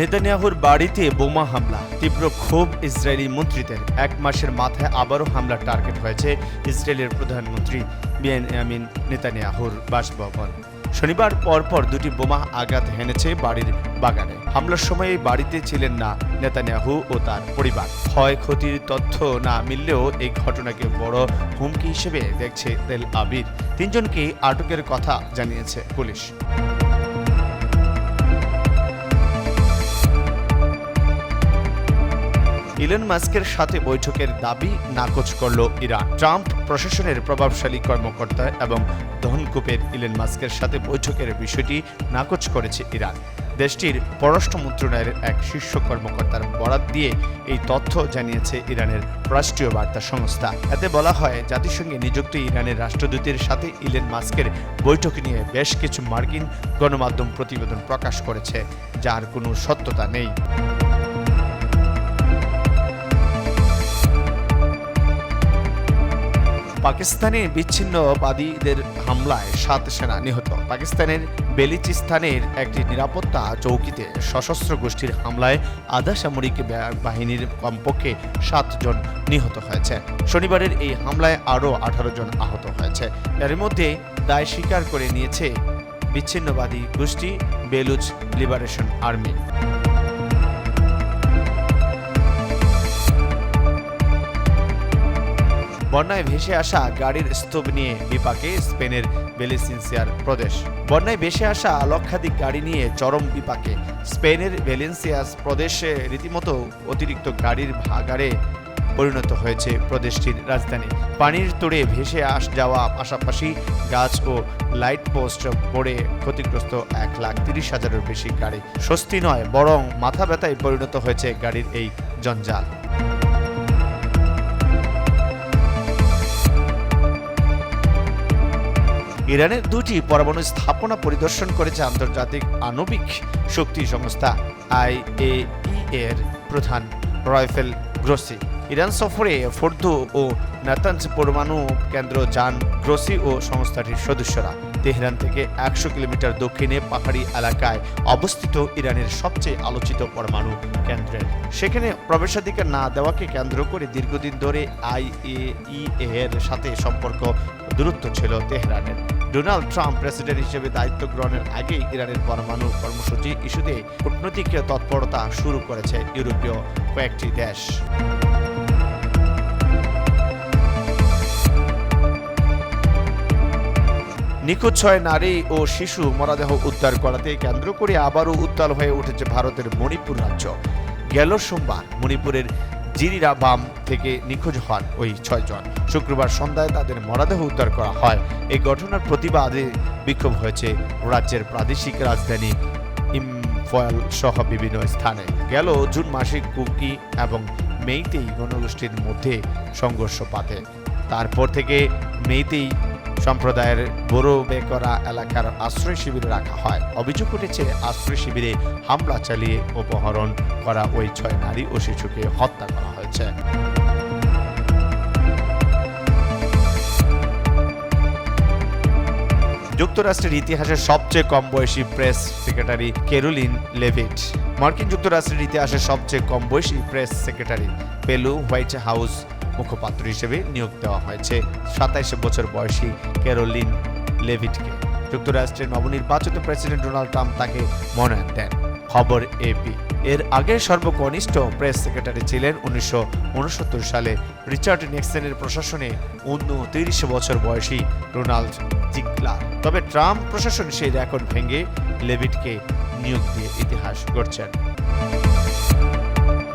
নেতানিয়াহুর বাড়িতে বোমা হামলা। তীব্র ক্ষোভ ইসরায়েলি মন্ত্রীদের। এক মাসের মাথায় আবারও হামলার টার্গেট হয়েছে ইসরায়েলের প্রধানমন্ত্রী বেনিয়ামিন নেতানিয়াহুর বাসভবন। শনিবার পরপর দুটি বোমা আঘাত হেনেছে বাড়ির বাগানে। হামলার সময় এই বাড়িতে ছিলেন না নেতানিয়াহু ও তার পরিবার। ক্ষয়ক্ষতির তথ্য না মিললেও এই ঘটনাকে বড় হুমকি হিসেবে দেখছে তেল আবির। তিনজনকে আটকের কথা জানিয়েছে পুলিশ। ইলন মাস্কের সাথে বৈঠকের দাবি নাকচ করল ইরান। ট্রাম্প প্রশাসনের প্রভাবশালী কর্মকর্তা এবং ধনকূপের ইলন মাস্কের সাথে বৈঠকের বিষয়টি নাকচ করেছে ইরান। দেশটির পররাষ্ট্র মন্ত্রণালয়ের এক শীর্ষ কর্মকর্তার বরাত দিয়ে এই তথ্য জানিয়েছে ইরানের রাষ্ট্রীয় বার্তা সংস্থা। এতে বলা হয়, জাতিসংঘে নিযুক্ত ইরানের রাষ্ট্রদূতের সাথে ইলেন মাস্কের বৈঠক নিয়ে বেশ কিছু মার্কিন গণমাধ্যম প্রতিবেদন প্রকাশ করেছে, যার কোনো সত্যতা নেই। পাকিস্তানে বিচ্ছিন্নবাদীদের হামলায় সাত সেনা নিহত। পাকিস্তানের বেলিচিস্তানের একটি নিরাপত্তা চৌকিতে সশস্ত্র গোষ্ঠীর হামলায় আধা সামরিক বাহিনীর কমপক্ষে সাতজন নিহত হয়েছে। শনিবারের এই হামলায় আরও আঠারো জন আহত হয়েছে। এর মধ্যে দায় স্বীকার করে নিয়েছে বিচ্ছিন্নবাদী গোষ্ঠী বেলুচ লিবারেশন আর্মি। বন্যায় ভেসে আসা গাড়ির স্তূপ নিয়ে বিপাকে স্পেনের বেলেসিনসিয়ার প্রদেশ। বন্যায় ভেসে আসা লক্ষাধিক গাড়ি নিয়ে চরম বিপাকে। স্পেনের ভেলেন্সিয়াস প্রদেশে রীতিমতো অতিরিক্ত গাড়ির ভাগাড়ে পরিণত হয়েছে প্রদেশটির রাজধানী। পানির তোড়ে ভেসে আস যাওয়া পাশাপাশি গাছ ও লাইট পোস্ট পড়ে ক্ষতিগ্রস্ত এক লাখ তিরিশ হাজারের বেশি গাড়ি। স্বস্তি নয়, বরং মাথা ব্যথায় পরিণত হয়েছে গাড়ির এই জঞ্জাল। ইরানের দুটি পরমাণু স্থাপনা পরিদর্শন করেছে আন্তর্জাতিক আণবিক শক্তি সংস্থা আইএই এর প্রধান রয়ফেল গ্রোসি। ইরান সফরে ফোর্দ ও নাতানজ পরমাণু কেন্দ্র যান গ্রোসি ও সংস্থাটির সদস্যরা। তেহরান থেকে একশো কিলোমিটার দক্ষিণে পাহাড়ি এলাকায় অবস্থিত ইরানের সবচেয়ে আলোচিত পরমাণু কেন্দ্রের। সেখানে প্রবেশাধিকার না দেওয়াকে কেন্দ্র করে দীর্ঘদিন ধরে আইএই এর সাথে সম্পর্ক দূরত্ব ছিল তেহরানের। ডোনাল্ড ট্রাম্প প্রেসিডেন্ট হিসেবে দায়িত্ব গ্রহণের আগেই ইরানের পরমাণু কর্মসূচি ইস্যুতে কূটনৈতিক তৎপরতা শুরু করেছে ইউরোপীয় কয়েকটি দেশ। নিখোঁজ ছয় নারী ও শিশু মরাদেহ উদ্ধার করাতে কেন্দ্র করে আবারও উত্তাল হয়ে উঠেছে ভারতের মণিপুর রাজ্য। গেল সোমবার মণিপুরের জিরিরা বাম থেকে নিখোঁজ হন ওই ছয়জন। শুক্রবার সন্ধ্যায় তাদের মরাদেহ উদ্ধার করা হয়। এই ঘটনার প্রতিবাদে বিক্ষোভ হয়েছে রাজ্যের প্রাদেশিক রাজধানী ইম্ফল সহ বিভিন্ন স্থানে। গেল জুন মাসে কুকি এবং মেইতেই গণগোষ্ঠীর মধ্যে সংঘর্ষ পাতে। তারপর থেকে মেইতেই সম্প্রদায়ের বড় বেকরা এলাকার আশ্রয় শিবিরে রাখা হয়। অভিযোগ উঠেছে, আশ্রয় শিবিরে হামলা চালিয়ে অপহরণ করা ওই ছয় নারী ও শিশুকে হত্যা করা হয়েছে। যুক্তরাষ্ট্রের ইতিহাসের সবচেয়ে কম বয়সী প্রেস সেক্রেটারি কেরোলিন লেভিট। মার্কিন যুক্তরাষ্ট্রের ইতিহাসের সবচেয়ে কম বয়সী প্রেস সেক্রেটারি পেলু হোয়াইট হাউস মুখপাত্র হিসেবে নিয়োগ দেওয়া হয়েছে। সাতাইশ বছর বয়সী ক্যারোলিন লেভিটকে। যুক্তরাষ্ট্রের নবনির্বাচিত প্রেসিডেন্ট ডোনাল্ড ট্রাম্প তাকে মনোনয়ন দেন। খবর এপি। এর আগে সর্বকনিষ্ঠ প্রেস সেক্রেটারি ছিলেন উনিশশো উনসত্তর সালে। রিচার্ড নিক্সনের প্রশাসনে উনত্রিশ বছর বয়সী রোনাল্ড জিগলার তবে ট্রাম্প প্রশাসন সেই রেকর্ড ভেঙে লেভিটকে নিয়োগ দিয়ে ইতিহাস গড়ছেন।